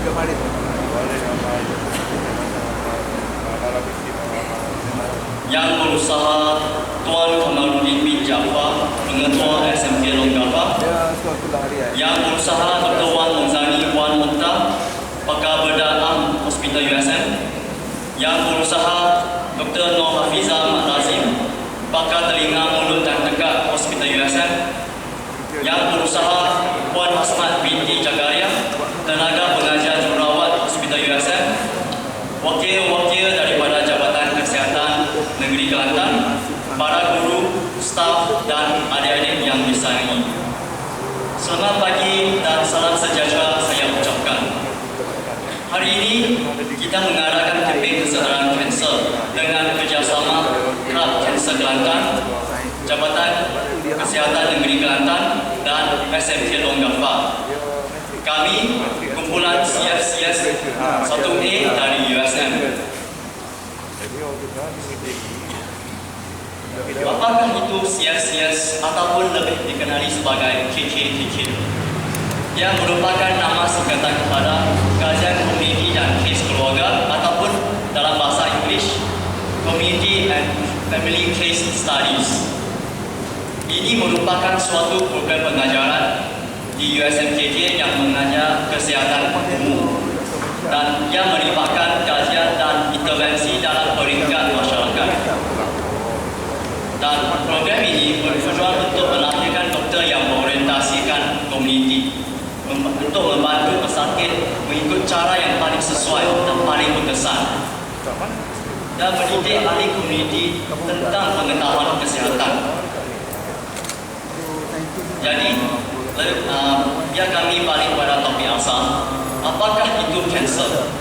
Yang berusaha Tuan Kamarudin bin Jaafar, Pengetua SMK Longgapa. Dia suka kuliah harian. Yang berusaha Dr. Wan Muzani Wan Mukhtar, Pakar Bedah Am Hospital USM. Yang berusaha Dr. Nur Hafizah Mat Lazim, Pakar Telinga Mulut dan Tegak Hospital USM. Yang berusaha Puan Hasmat binti Jagaria, Tenaga Pengajar Jururawat Hospital USM. Wakil-wakil daripada Jabatan Kesihatan Negeri Kelantan, para guru, staf dan adik-adik yang disayangi. Selamat pagi dan salam sejahtera saya ucapkan. Hari ini kita mengadakan kempen kesedaran kanser dengan kerjasama Kelab Kanser Kelantan, Jabatan Kesihatan Negeri Kelantan dan SMK Longgafa. Kami kumpulan CFCS 1A dari USM. Apakah itu CFCS ataupun lebih dikenali sebagai KKKK? Ia merupakan nama singkatan kepada Kajian Komuniti dan Kes Keluarga ataupun dalam bahasa Inggeris Community and Family Case Studies. Ini merupakan suatu program pengajaran di USMKJ yang mengajar kesihatan umum dan yang melibatkan kajian dan intervensi dalam peringkat masyarakat. Dan program ini bertujuan untuk melahirkan doktor yang berorientasikan komuniti mem- untuk membantu pesakit mengikut cara yang paling sesuai dan paling berkesan dan mendidik ahli komuniti tentang pengetahuan kesihatan. Jadi, uh, biar kami balik pada topik asal. Apakah itu kanser?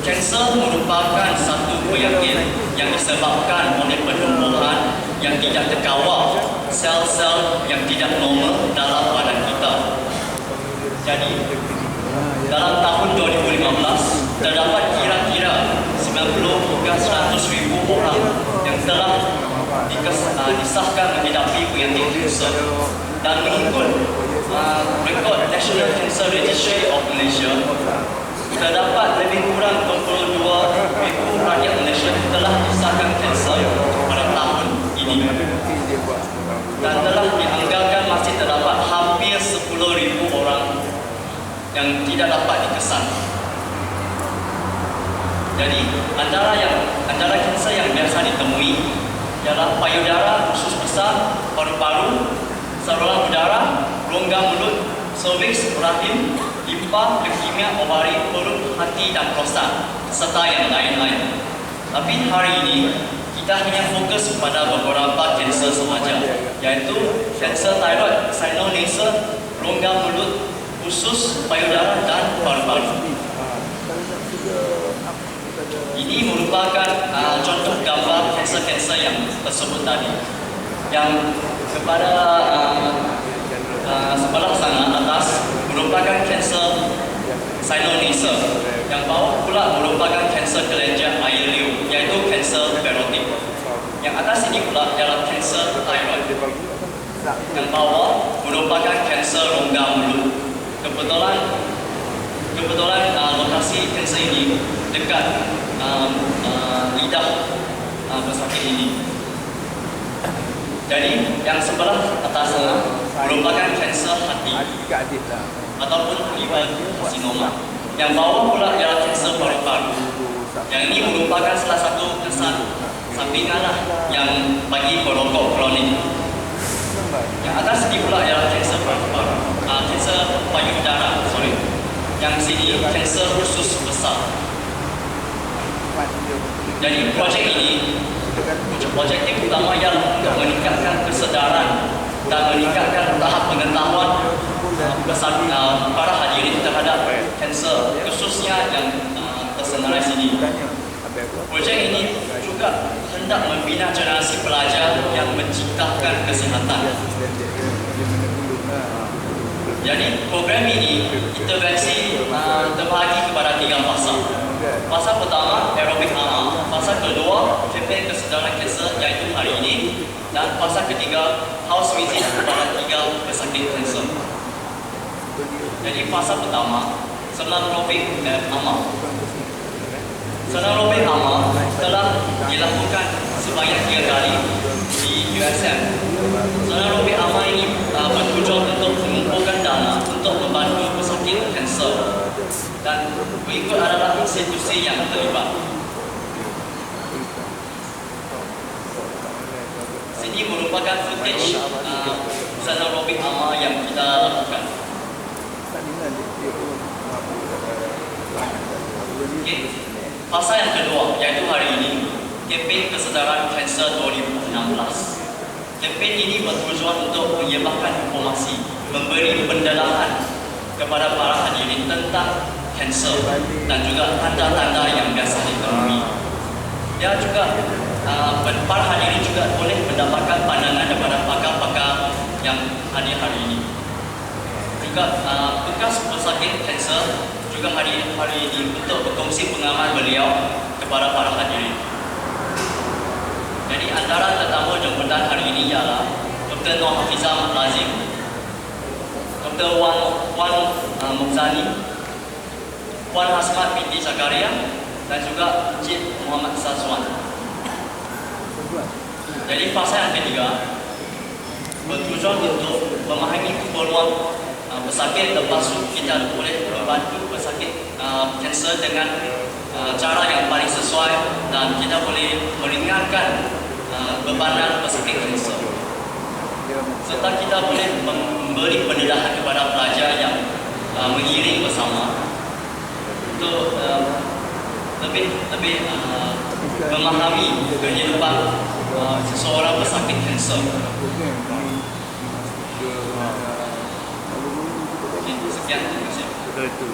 Kanser merupakan satu penyakit yang disebabkan oleh penumbuhan yang tidak terkawal sel-sel yang tidak normal dalam badan. Jadi, dalam tahun 2015, terdapat kira-kira 90 hingga 100 ribu orang yang telah dikes- uh, disahkan menghidapi penyakit kanser. Dan mengikut uh, rekod National Cancer Registry of Malaysia, terdapat lebih kurang 22 ribu rakyat Malaysia telah disahkan kanser pada tahun ini. Dan telah dianggarkan masih terdapat hampir 10 ribu orang yang tidak dapat dikesan. Jadi antara yang antara kanser yang biasa ditemui ialah payudara, usus besar, paru-paru, saluran udara, rongga mulut, cervix, rahim, limpa, leukemia, ovari, perut, hati dan prostat serta yang lain-lain. Tapi hari ini kita hanya fokus pada beberapa kanser sahaja iaitu kanser thyroid, sinus nasal, rongga mulut, usus, payudara dan paru-paru. Ini merupakan uh, contoh gambar kanser-kanser yang tersebut tadi. Yang kepada uh, uh, sebelah sana atas merupakan kanser sinus nasal. Yang bawah pula merupakan kanser kelenjar air liur iaitu kanser parotid. Yang atas ini pula adalah kanser thyroid. Yang bawah merupakan kanser rongga mulut. Kebetulan kebetulan uh, lokasi kanser ini dekat um, uh, lidah uh, pesakit ini. Jadi yang sebelah atas sana merupakan kanser hati lah. ataupun liver carcinoma. Yang bawah pula ialah kanser paru-paru. Yang ini merupakan salah satu kesan sampingan lah yang bagi perokok kronik. Yang atas ini pula ialah kanser paru-paru, uh, kanser payudara, sorry. Yang sini kanser usus besar. Jadi projek ini Objektif utama ialah untuk meningkatkan kesedaran dan meningkatkan tahap pengetahuan uh, besar uh, para hadirin terhadap kanser khususnya yang uh, tersenarai sini. Projek ini juga hendak membina generasi pelajar yang menciptakan kesihatan. Jadi program ini intervensi uh, terbahagi kepada tiga fasa. Fasa pertama aerobik amal, fasa kedua kempen kesedaran kanser iaitu hari ini dan fasa ketiga house visit kepada tiga pesakit kanser. Jadi fasa pertama Senang Robin dan Amal. Senang Robin Amal telah dilakukan sebanyak tiga kali di USM. Senang Robin Amal ini uh, bertujuan untuk mengumpulkan dana untuk membantu pesakit kanser dan berikut adalah institusi yang terlibat. Sini merupakan footage uh, Senang Robin Amal yang kita lakukan. Okey. Fasa yang kedua iaitu hari ini kempen kesedaran kanser 2016. Kempen ini bertujuan untuk menyebarkan informasi, memberi pendalaman kepada para hadirin tentang kanser dan juga tanda-tanda yang biasa ditemui. Dia juga uh, para hadirin juga boleh mendapatkan pandangan daripada pakar-pakar yang hadir hari ini. Juga uh, bekas pesakit kanser juga hari hari ini untuk berkongsi pengalaman beliau kepada para hadirin. Jadi antara tetamu jemputan hari ini ialah Dr. Noh Hafizah Lazim, Dr. Wan Wan uh, Mukzani, Wan Hasmat binti Zakaria dan juga Encik Muhammad Sazwan. Jadi fasa yang ketiga bertujuan untuk memahami keperluan uh, pesakit lepas kita boleh membantu pesakit uh, kanser dengan uh, cara yang paling sesuai dan kita boleh meringankan uh, bebanan pesakit kanser serta kita boleh memberi pendedahan kepada pelajar yang uh, mengiring bersama untuk uh, lebih lebih uh, memahami kehidupan uh, seseorang pesakit kanser. Sekian terima kasih. Betul.